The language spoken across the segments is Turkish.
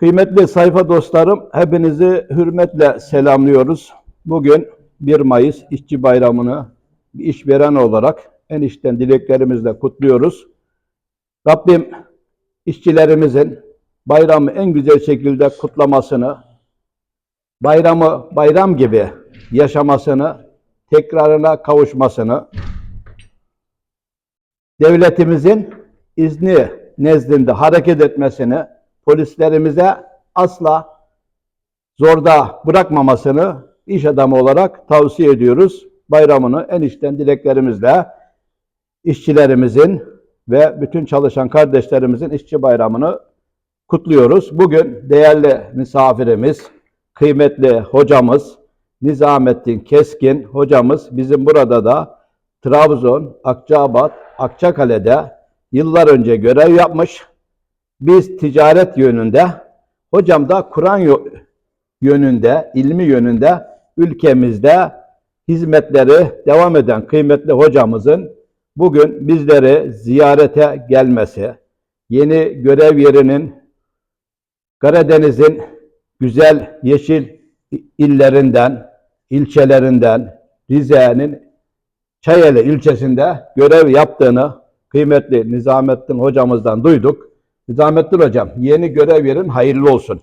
Kıymetli sayfa dostlarım, hepinizi hürmetle selamlıyoruz. Bugün 1 Mayıs İşçi Bayramı'nı bir işveren olarak en içten dileklerimizle kutluyoruz. Rabbim işçilerimizin bayramı en güzel şekilde kutlamasını, bayramı bayram gibi yaşamasını, tekrarına kavuşmasını, devletimizin izni nezdinde hareket etmesini, polislerimize asla zorda bırakmamasını iş adamı olarak tavsiye ediyoruz. Bayramını en içten dileklerimizle işçilerimizin ve bütün çalışan kardeşlerimizin işçi bayramını kutluyoruz. Bugün değerli misafirimiz, kıymetli hocamız Nizamettin Keskin hocamız bizim burada da Trabzon, Akçabat, Akçakale'de yıllar önce görev yapmış. Biz ticaret yönünde, hocam da Kur'an yönünde, ilmi yönünde ülkemizde hizmetleri devam eden kıymetli hocamızın bugün bizleri ziyarete gelmesi, yeni görev yerinin Karadeniz'in güzel yeşil illerinden, ilçelerinden, Rize'nin Çayeli ilçesinde görev yaptığını kıymetli Nizamettin hocamızdan duyduk. Nizamettin hocam yeni görev yerin hayırlı olsun.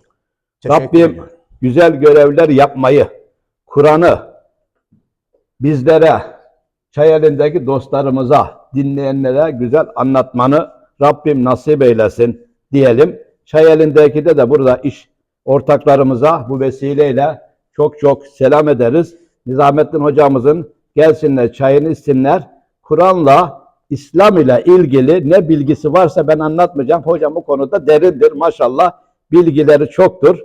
Teşekkür Rabbim ederim. güzel görevler yapmayı, Kur'an'ı bizlere, Çayeli'ndeki dostlarımıza, dinleyenlere güzel anlatmanı Rabbim nasip eylesin diyelim. Çayeli'ndeki de de burada iş ortaklarımıza bu vesileyle çok çok selam ederiz. Nizamettin hocamızın gelsinler, çayını içsinler. Kur'an'la, İslam ile ilgili ne bilgisi varsa ben anlatmayacağım. Hocam bu konuda derindir maşallah. Bilgileri çoktur.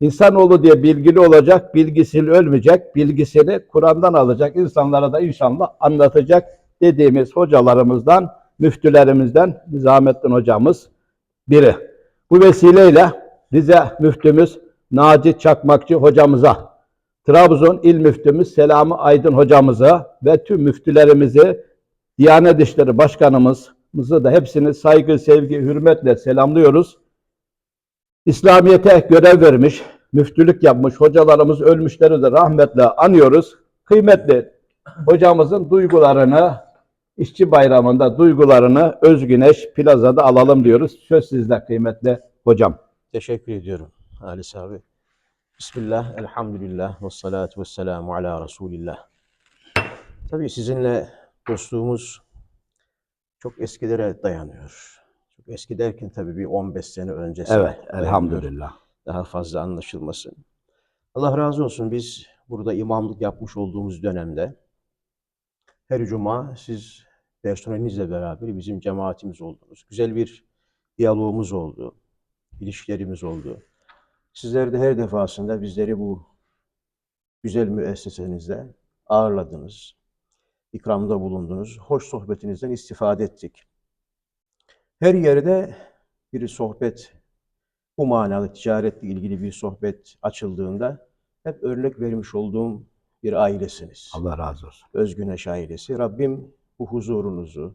İnsanoğlu diye bilgili olacak, bilgisiyle ölmeyecek, bilgisini Kur'an'dan alacak, insanlara da inşallah anlatacak dediğimiz hocalarımızdan, müftülerimizden Nizamettin hocamız biri. Bu vesileyle Rize müftümüz Naci Çakmakçı hocamıza, Trabzon İl Müftümüz Selami Aydın hocamıza ve tüm müftülerimizi, Diyanet İşleri Başkanımızı da hepsini saygı, sevgi, hürmetle selamlıyoruz. İslamiyet'e görev vermiş, müftülük yapmış hocalarımız ölmüşleri de rahmetle anıyoruz. Kıymetli hocamızın duygularını, işçi bayramında duygularını Özgüneş Plaza'da alalım diyoruz. Söz sizde kıymetli hocam. Teşekkür ediyorum Halis abi. Bismillah, elhamdülillah, ve salatu ve selamu ala Resulillah. Tabii sizinle dostluğumuz çok eskilere dayanıyor. Çok eski derken tabii bir 15 sene öncesine Evet, elhamdülillah. Daha fazla anlaşılmasın. Allah razı olsun biz burada imamlık yapmış olduğumuz dönemde her cuma siz personelinizle beraber bizim cemaatimiz oldunuz. Güzel bir diyalogumuz oldu. ilişkilerimiz oldu. Sizler de her defasında bizleri bu güzel müessesenizde ağırladınız. İkramda bulundunuz. Hoş sohbetinizden istifade ettik. Her yerde bir sohbet, bu manalı ticaretle ilgili bir sohbet açıldığında hep örnek vermiş olduğum bir ailesiniz. Allah razı olsun. Özgüneş ailesi. Rabbim bu huzurunuzu,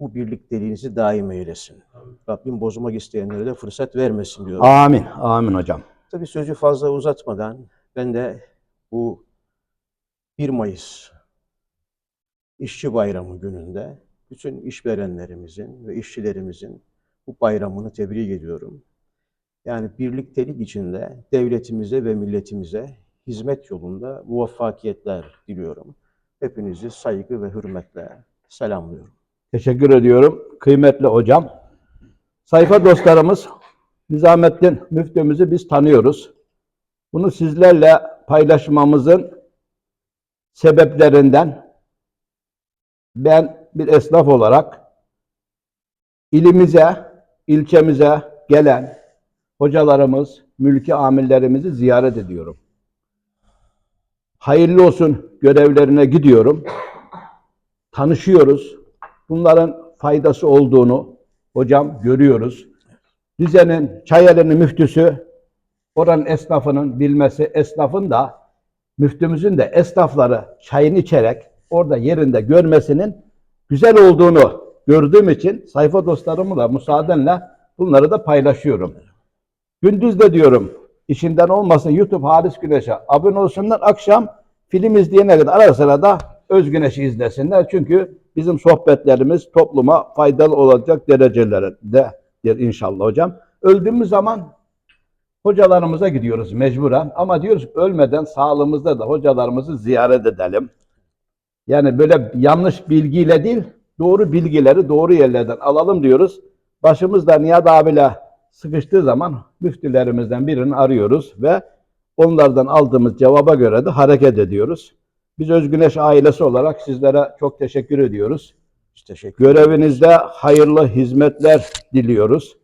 bu birlikteliğinizi daim eylesin. Rabbim bozmak isteyenlere de fırsat vermesin diyorum. Amin, amin hocam. Tabii sözü fazla uzatmadan ben de bu 1 Mayıs İşçi Bayramı gününde bütün işverenlerimizin ve işçilerimizin bu bayramını tebrik ediyorum. Yani birliktelik içinde devletimize ve milletimize hizmet yolunda muvaffakiyetler diliyorum. Hepinizi saygı ve hürmetle selamlıyorum. Teşekkür ediyorum kıymetli hocam. Sayfa dostlarımız Nizamettin müftümüzü biz tanıyoruz. Bunu sizlerle paylaşmamızın sebeplerinden ben bir esnaf olarak ilimize, ilçemize gelen hocalarımız, mülki amirlerimizi ziyaret ediyorum. Hayırlı olsun görevlerine gidiyorum. Tanışıyoruz. Bunların faydası olduğunu hocam görüyoruz. Rize'nin Çayeli'nin müftüsü, oranın esnafının bilmesi, esnafın da müftümüzün de esnafları çayını içerek orada yerinde görmesinin güzel olduğunu gördüğüm için sayfa dostlarımla müsaadenle bunları da paylaşıyorum. Gündüz de diyorum işinden olmasın YouTube Halis Güneş'e abone olsunlar. Akşam film izleyene kadar ara sıra da Öz Güneş'i izlesinler. Çünkü bizim sohbetlerimiz topluma faydalı olacak derecelerdedir inşallah hocam. Öldüğümüz zaman hocalarımıza gidiyoruz mecburen. Ama diyoruz ölmeden sağlığımızda da hocalarımızı ziyaret edelim. Yani böyle yanlış bilgiyle değil, doğru bilgileri doğru yerlerden alalım diyoruz. Başımızda Nihat abiyle sıkıştığı zaman müftülerimizden birini arıyoruz ve onlardan aldığımız cevaba göre de hareket ediyoruz. Biz Özgüneş ailesi olarak sizlere çok teşekkür ediyoruz. Biz teşekkür. Görevinizde hayırlı hizmetler diliyoruz.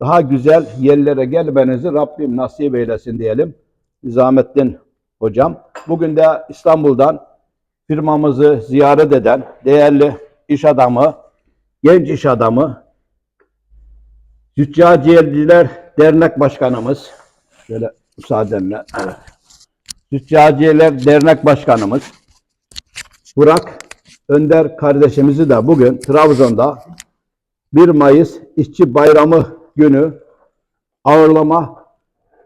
Daha güzel yerlere gelmenizi Rabbim nasip eylesin diyelim. Nizamettin hocam. Bugün de İstanbul'dan firmamızı ziyaret eden değerli iş adamı, genç iş adamı, Züccaciyeciler Dernek Başkanımız, şöyle müsaadenle, evet. Züccaciyeciler Dernek Başkanımız, Burak Önder kardeşimizi de bugün Trabzon'da 1 Mayıs İşçi Bayramı günü ağırlama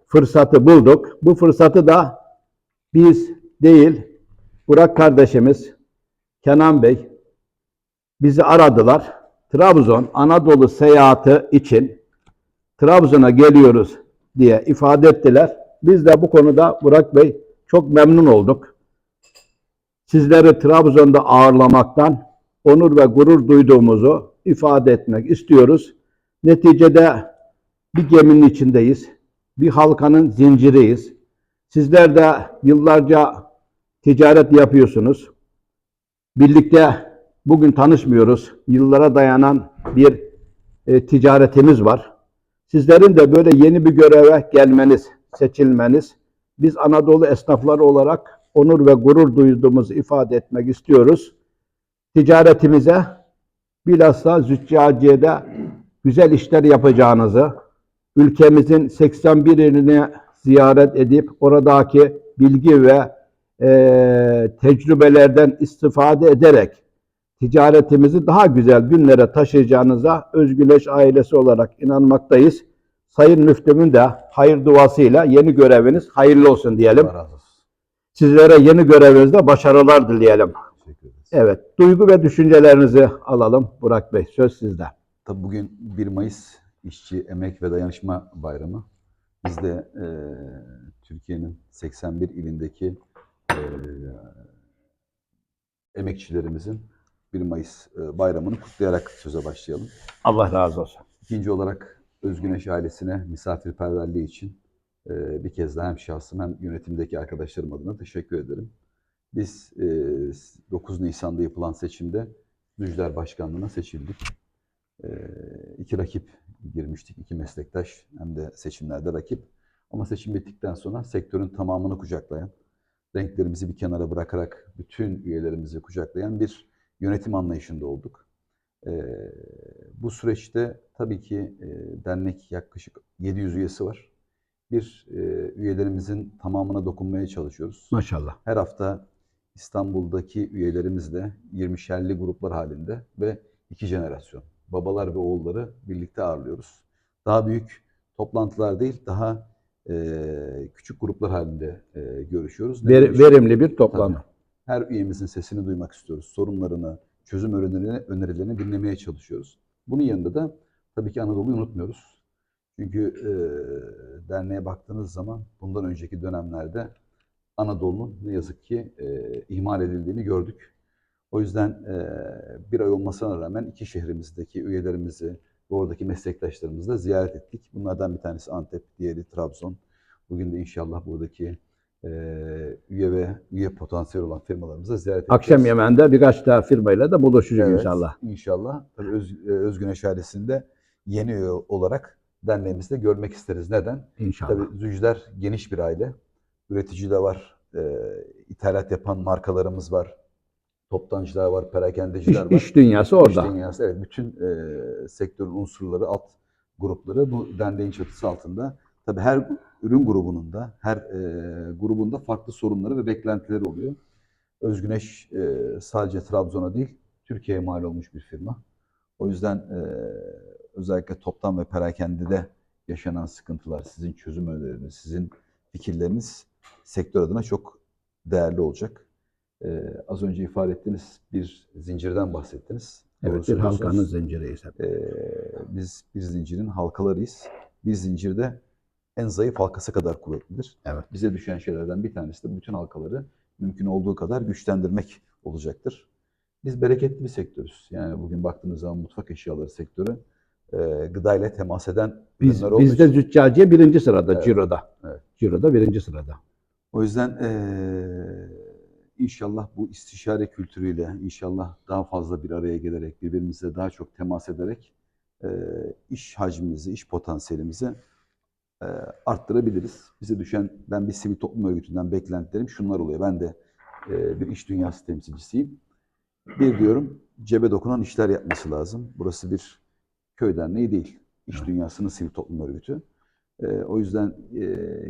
fırsatı bulduk. Bu fırsatı da biz değil, Burak kardeşimiz, Kenan Bey bizi aradılar. Trabzon Anadolu seyahati için Trabzon'a geliyoruz diye ifade ettiler. Biz de bu konuda Burak Bey çok memnun olduk. Sizleri Trabzon'da ağırlamaktan onur ve gurur duyduğumuzu ifade etmek istiyoruz. Neticede bir geminin içindeyiz. Bir halkanın zinciriyiz. Sizler de yıllarca ticaret yapıyorsunuz. Birlikte bugün tanışmıyoruz. Yıllara dayanan bir e, ticaretimiz var. Sizlerin de böyle yeni bir göreve gelmeniz, seçilmeniz, biz Anadolu esnafları olarak onur ve gurur duyduğumuzu ifade etmek istiyoruz. Ticaretimize bilhassa Züccaciye'de güzel işler yapacağınızı, ülkemizin 81 ilini ziyaret edip oradaki bilgi ve e, tecrübelerden istifade ederek ticaretimizi daha güzel günlere taşıyacağınıza Özgüleş ailesi olarak inanmaktayız. Sayın Müftümün de hayır duasıyla yeni göreviniz hayırlı olsun diyelim. Sizlere yeni görevinizde başarılar dileyelim. Evet, duygu ve düşüncelerinizi alalım Burak Bey. Söz sizde. Tabii bugün 1 Mayıs İşçi Emek ve Dayanışma Bayramı. Biz de e, Türkiye'nin 81 ilindeki e, emekçilerimizin 1 Mayıs e, bayramını kutlayarak söze başlayalım. Allah razı olsun. İkinci olarak Özgüneş ailesine misafirperverliği için e, bir kez daha hem şahsım hem yönetimdeki arkadaşlarım adına teşekkür ederim. Biz e, 9 Nisan'da yapılan seçimde Düzler Başkanlığı'na seçildik. E, iki rakip girmiştik, iki meslektaş hem de seçimlerde rakip. Ama seçim bittikten sonra sektörün tamamını kucaklayan, renklerimizi bir kenara bırakarak bütün üyelerimizi kucaklayan bir yönetim anlayışında olduk. Ee, bu süreçte tabii ki e, dernek yaklaşık 700 üyesi var. Bir e, üyelerimizin tamamına dokunmaya çalışıyoruz. Maşallah. Her hafta İstanbul'daki üyelerimizle 20'şerli gruplar halinde ve iki jenerasyon, babalar ve oğulları birlikte ağırlıyoruz. Daha büyük toplantılar değil, daha e, küçük gruplar halinde e, görüşüyoruz. Ne Ver- görüşüyoruz? verimli bir toplantı. Tabii. Her üyemizin sesini duymak istiyoruz. Sorunlarını, çözüm önerilerini, önerilerini dinlemeye çalışıyoruz. Bunun yanında da tabii ki Anadolu'yu unutmuyoruz. Çünkü e, derneğe baktığınız zaman bundan önceki dönemlerde Anadolu'nun ne yazık ki e, ihmal edildiğini gördük. O yüzden e, bir ay olmasına rağmen iki şehrimizdeki üyelerimizi oradaki meslektaşlarımızı da ziyaret ettik. Bunlardan bir tanesi Antep, diğeri Trabzon. Bugün de inşallah buradaki e, üye ve üye potansiyel olan firmalarımızı ziyaret edeceğiz. Akşam yemeğinde birkaç daha firmayla da buluşacağız Evet, inşallah. İnşallah. Tabii Öz, e, Özgüneş ailesinde yeni üye olarak derneğimizde görmek isteriz. Neden? İnşallah. Tabii Zücler geniş bir aile. Üretici de var, e, ithalat yapan markalarımız var, toptancılar var, İş, perakendeciler var. iş dünyası İş orada. dünyası, evet. Bütün e, sektörün unsurları, alt grupları bu derneğin çatısı altında. Tabii her ürün grubunun da, her e, grubunda farklı sorunları ve beklentileri oluyor. Özgüneş e, sadece Trabzon'a değil, Türkiye'ye mal olmuş bir firma. O yüzden e, özellikle toptan ve perakendede yaşanan sıkıntılar, sizin çözüm önerileriniz, sizin fikirleriniz sektör adına çok değerli olacak. Ee, az önce ifade ettiğiniz bir zincirden bahsettiniz. Evet, bir halkanın zinciriyiz hep. Ee, biz bir zincirin halkalarıyız. Bir zincirde en zayıf halkası kadar kuvvetlidir. Evet. Bize düşen şeylerden bir tanesi de bütün halkaları mümkün olduğu kadar güçlendirmek olacaktır. Biz bereketli bir sektörüz. Yani bugün baktığınız zaman mutfak eşyaları sektörü e, gıdayla temas eden Biz, ürünler bizde için- züccaciye birinci sırada, Evet, Ciro'da. evet. Ciro'da birinci sırada. O yüzden eee, inşallah bu istişare kültürüyle inşallah daha fazla bir araya gelerek birbirimize daha çok temas ederek eee, iş hacmimizi, iş potansiyelimizi eee, arttırabiliriz. Bize düşen ben bir sivil toplum örgütünden beklentilerim şunlar oluyor. Ben de eee, bir iş dünyası temsilcisiyim. Bir diyorum cebe dokunan işler yapması lazım. Burası bir köy derneği değil. İş dünyasının sivil toplum örgütü. Ee, o yüzden e,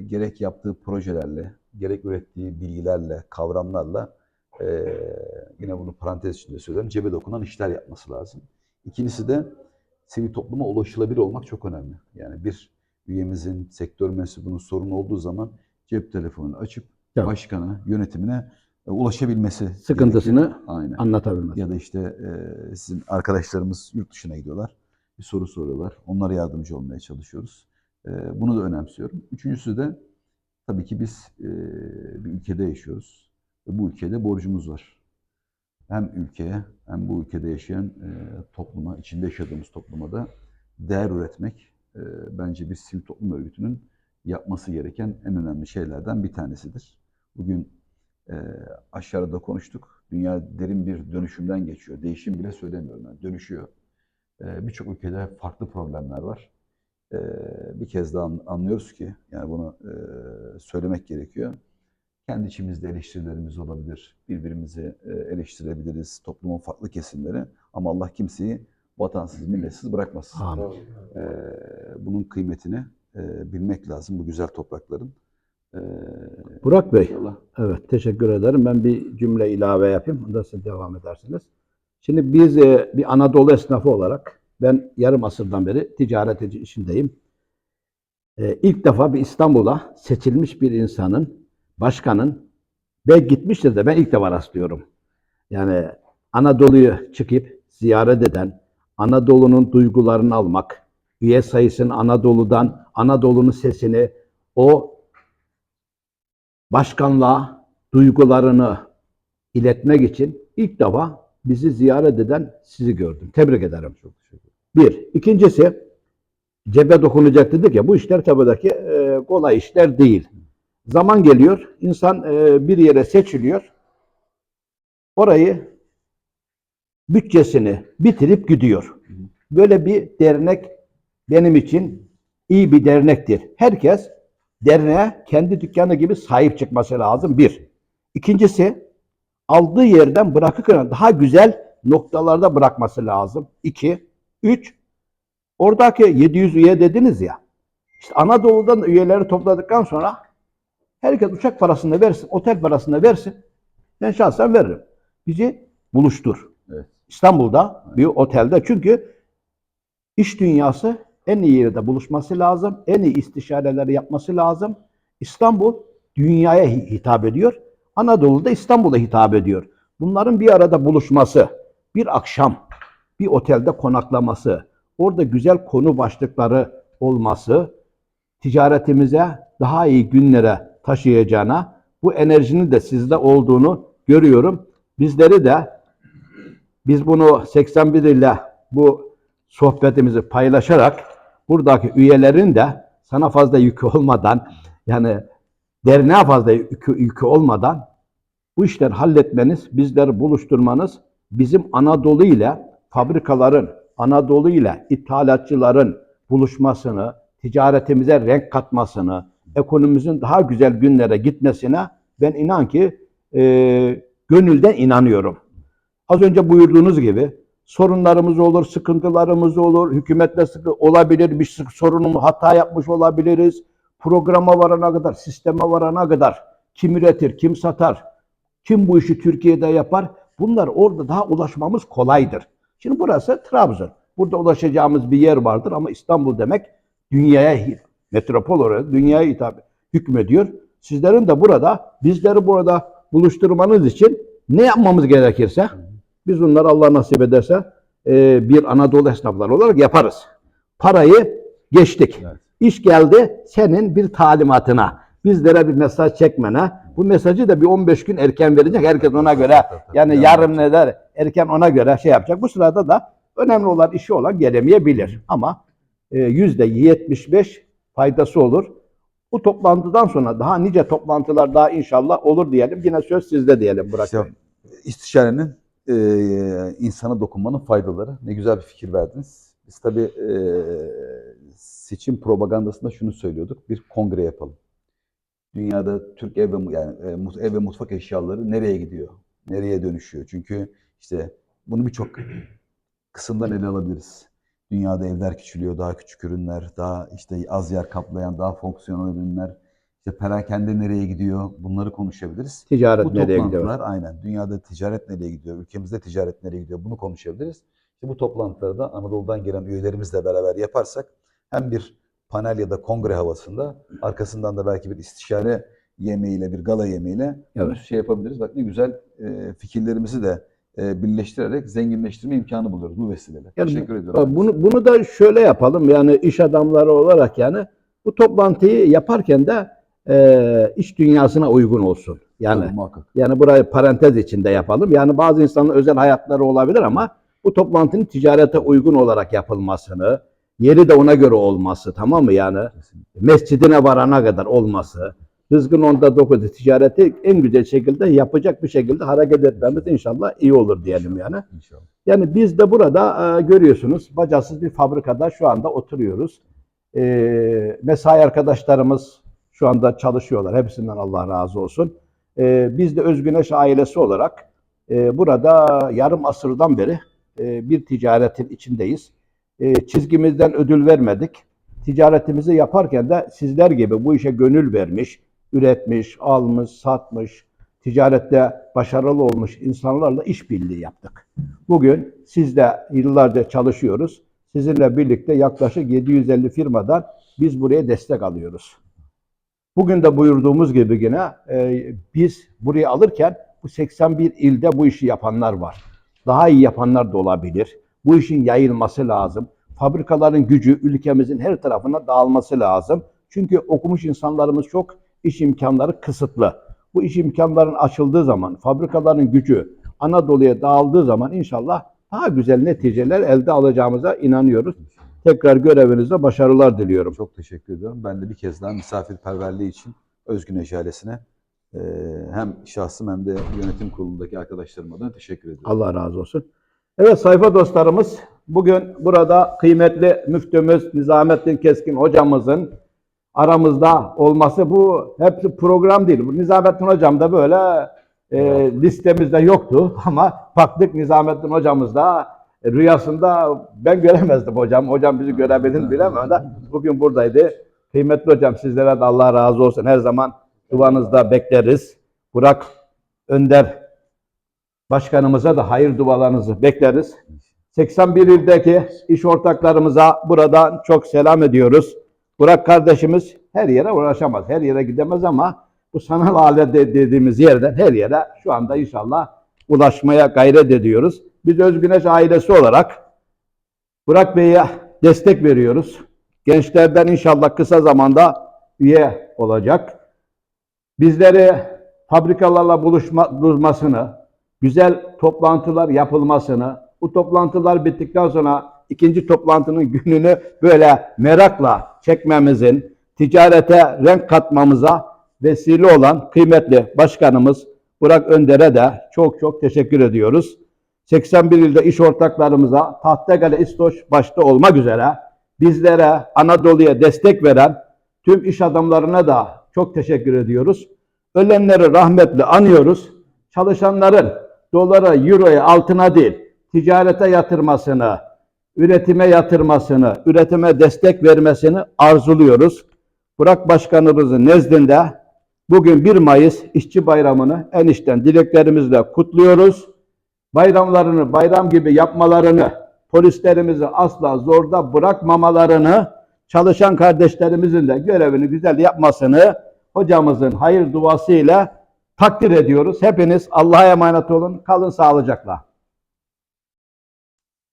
gerek yaptığı projelerle, gerek ürettiği bilgilerle, kavramlarla e, yine bunu parantez içinde söylüyorum, cebe dokunan işler yapması lazım. İkincisi de sivil topluma ulaşılabilir olmak çok önemli. Yani bir üyemizin, sektör mensubunun sorunu olduğu zaman cep telefonunu açıp Tabii. başkana, yönetimine e, ulaşabilmesi Sıkıntısını gerekiyor. Aynen. Anlatabilmez. Ya da işte e, sizin arkadaşlarımız yurt dışına gidiyorlar. Bir soru soruyorlar. Onlara yardımcı olmaya çalışıyoruz. E, bunu da önemsiyorum. Üçüncüsü de tabii ki biz e, bir ülkede yaşıyoruz. Ve bu ülkede borcumuz var. Hem ülkeye hem bu ülkede yaşayan e, topluma, içinde yaşadığımız topluma da değer üretmek e, bence bir sivil toplum örgütünün yapması gereken en önemli şeylerden bir tanesidir. Bugün e, aşağıda konuştuk. Dünya derin bir dönüşümden geçiyor. Değişim bile söylemiyorum. Yani dönüşüyor. E, Birçok ülkede farklı problemler var. E, bir kez daha an- anlıyoruz ki, yani bunu e, söylemek gerekiyor. Kendi içimizde eleştirilerimiz olabilir. Birbirimizi e, eleştirebiliriz. Toplumun farklı kesimleri. Ama Allah kimseyi vatansız, milletsiz bırakmasın. Amin. E, bunun kıymetini e, bilmek lazım bu güzel toprakların. E, Burak Bey, inşallah evet teşekkür ederim. Ben bir cümle ilave yapayım. Ondan siz devam edersiniz. Şimdi biz e, bir Anadolu esnafı olarak ben yarım asırdan beri ticaret işindeyim. E, ilk defa bir İstanbul'a seçilmiş bir insanın, başkanın ben gitmiştir de ben ilk defa rastlıyorum. Yani Anadolu'yu çıkıp ziyaret eden, Anadolu'nun duygularını almak, üye sayısını Anadolu'dan, Anadolu'nun sesini o başkanlığa duygularını iletmek için ilk defa bizi ziyaret eden sizi gördüm. Tebrik ederim. çok teşekkür. Bir. İkincisi cebe dokunacak dedik ya bu işler tabii e, kolay işler değil. Zaman geliyor, insan e, bir yere seçiliyor. Orayı bütçesini bitirip gidiyor. Böyle bir dernek benim için iyi bir dernektir. Herkes derneğe kendi dükkanı gibi sahip çıkması lazım. Bir. İkincisi aldığı yerden bırakırken daha güzel noktalarda bırakması lazım. İki. Üç. Oradaki 700 üye dediniz ya. İşte Anadolu'dan üyeleri topladıktan sonra herkes uçak parasını versin, otel parasını versin. Ben şahsen veririm. Bizi buluştur. Evet. İstanbul'da bir otelde çünkü iş dünyası en iyi yerde buluşması lazım. En iyi istişareleri yapması lazım. İstanbul dünyaya hi- hitap ediyor. Anadolu'da İstanbul'a hitap ediyor. Bunların bir arada buluşması, bir akşam bir otelde konaklaması, orada güzel konu başlıkları olması ticaretimize daha iyi günlere taşıyacağına, bu enerjinin de sizde olduğunu görüyorum. Bizleri de biz bunu 81 ile bu sohbetimizi paylaşarak buradaki üyelerin de sana fazla yükü olmadan yani derneğe fazla yükü, yükü olmadan bu işleri halletmeniz, bizleri buluşturmanız bizim Anadolu ile fabrikaların, Anadolu ile ithalatçıların buluşmasını, ticaretimize renk katmasını, ekonomimizin daha güzel günlere gitmesine ben inan ki e, gönülden inanıyorum. Az önce buyurduğunuz gibi sorunlarımız olur, sıkıntılarımız olur, hükümetle sıkı olabilir, bir sorunumuz hata yapmış olabiliriz. Programa varana kadar, sisteme varana kadar kim üretir, kim satar, kim bu işi Türkiye'de yapar? Bunlar orada daha ulaşmamız kolaydır. Şimdi burası Trabzon. Burada ulaşacağımız bir yer vardır ama İstanbul demek dünyaya metropol orası dünyaya hitap hükmediyor. Sizlerin de burada bizleri burada buluşturmanız için ne yapmamız gerekirse biz bunları Allah nasip ederse e, bir Anadolu esnafları olarak yaparız. Parayı geçtik. Evet. İş geldi senin bir talimatına. Bizlere bir mesaj çekmene. Bu mesajı da bir 15 gün erken verecek. Herkes ona göre yani yarım ne der erken ona göre şey yapacak. Bu sırada da önemli olan işi olan gelemeyebilir. Ama e, yüzde 75 faydası olur. Bu toplantıdan sonra daha nice toplantılar daha inşallah olur diyelim. Yine söz sizde diyelim Burak Bey. istişarenin e, insana dokunmanın faydaları. Ne güzel bir fikir verdiniz. Biz tabii e, seçim propagandasında şunu söylüyorduk. Bir kongre yapalım. Dünyada Türk ev ve yani e, ev ve mutfak eşyaları nereye gidiyor? Nereye dönüşüyor? Çünkü işte bunu birçok kısımdan ele alabiliriz. Dünyada evler küçülüyor, daha küçük ürünler, daha işte az yer kaplayan, daha fonksiyonel ürünler. İşte perakende nereye gidiyor? Bunları konuşabiliriz. Ticaret Bu nereye gidiyor? aynen. Dünyada ticaret nereye gidiyor? Ülkemizde ticaret nereye gidiyor? Bunu konuşabiliriz. İşte bu toplantıları da Anadolu'dan gelen üyelerimizle beraber yaparsak hem bir panel ya da kongre havasında arkasından da belki bir istişare yemeğiyle, bir gala yemeğiyle Evet. şey yapabiliriz. Bak ne güzel e, fikirlerimizi de e, birleştirerek zenginleştirme imkanı buluyoruz bu vesileyle. Yani Teşekkür ediyorum. Bunu, bunu da şöyle yapalım yani iş adamları olarak yani bu toplantıyı yaparken de e, iş dünyasına uygun olsun. Yani Tabii, muhakkak. yani burayı parantez içinde yapalım. Yani bazı insanın özel hayatları olabilir ama bu toplantının ticarete uygun olarak yapılmasını, yeri de ona göre olması tamam mı yani? Mescidine varana kadar olması, rızkın onda dokuzu ticareti en güzel şekilde yapacak bir şekilde hareket etmemiz inşallah iyi olur diyelim yani. İnşallah. Yani biz de burada e, görüyorsunuz bacasız bir fabrikada şu anda oturuyoruz. E, mesai arkadaşlarımız şu anda çalışıyorlar. Hepsinden Allah razı olsun. E, biz de Özgüneş ailesi olarak e, burada yarım asırdan beri e, bir ticaretin içindeyiz. E, çizgimizden ödül vermedik. Ticaretimizi yaparken de sizler gibi bu işe gönül vermiş, üretmiş, almış, satmış, ticarette başarılı olmuş insanlarla işbirliği yaptık. Bugün siz de yıllarca çalışıyoruz. Sizinle birlikte yaklaşık 750 firmadan biz buraya destek alıyoruz. Bugün de buyurduğumuz gibi yine e, biz burayı alırken bu 81 ilde bu işi yapanlar var. Daha iyi yapanlar da olabilir. Bu işin yayılması lazım. Fabrikaların gücü ülkemizin her tarafına dağılması lazım. Çünkü okumuş insanlarımız çok, iş imkanları kısıtlı. Bu iş imkanlarının açıldığı zaman, fabrikaların gücü Anadolu'ya dağıldığı zaman inşallah daha güzel neticeler elde alacağımıza inanıyoruz. Tekrar görevinizde başarılar diliyorum. Çok teşekkür ediyorum. Ben de bir kez daha misafirperverliği için Özgüneş ailesine e, hem şahsım hem de yönetim kurulundaki arkadaşlarıma adına teşekkür ediyorum. Allah razı olsun. Evet sayfa dostlarımız bugün burada kıymetli müftümüz Nizamettin Keskin hocamızın aramızda olması bu hepsi program değil. Nizamettin hocam da böyle e, listemizde yoktu ama baktık Nizamettin hocamız da rüyasında ben göremezdim hocam. Hocam bizi görebilir bilemem de bugün buradaydı. Kıymetli hocam sizlere de Allah razı olsun. Her zaman duanızda bekleriz. Burak Önder Başkanımıza da hayır dualarınızı bekleriz. 81 ildeki iş ortaklarımıza buradan çok selam ediyoruz. Burak kardeşimiz her yere uğraşamaz, her yere gidemez ama bu sanal alet de- dediğimiz yerden her yere şu anda inşallah ulaşmaya gayret ediyoruz. Biz Özgüneş ailesi olarak Burak Bey'e destek veriyoruz. Gençlerden inşallah kısa zamanda üye olacak. Bizleri fabrikalarla buluşma, buluşmasını, güzel toplantılar yapılmasını, bu toplantılar bittikten sonra ikinci toplantının gününü böyle merakla çekmemizin, ticarete renk katmamıza vesile olan kıymetli başkanımız Burak Önder'e de çok çok teşekkür ediyoruz. 81 ilde iş ortaklarımıza, Tahtakale İstoç başta olmak üzere bizlere, Anadolu'ya destek veren tüm iş adamlarına da çok teşekkür ediyoruz. Ölenleri rahmetle anıyoruz. Çalışanların dolara, euroya, altına değil, ticarete yatırmasını, üretime yatırmasını, üretime destek vermesini arzuluyoruz. Burak Başkanımızın nezdinde bugün 1 Mayıs İşçi Bayramı'nı en içten dileklerimizle kutluyoruz. Bayramlarını bayram gibi yapmalarını, polislerimizi asla zorda bırakmamalarını, çalışan kardeşlerimizin de görevini güzel yapmasını hocamızın hayır duasıyla takdir ediyoruz. Hepiniz Allah'a emanet olun. Kalın sağlıcakla.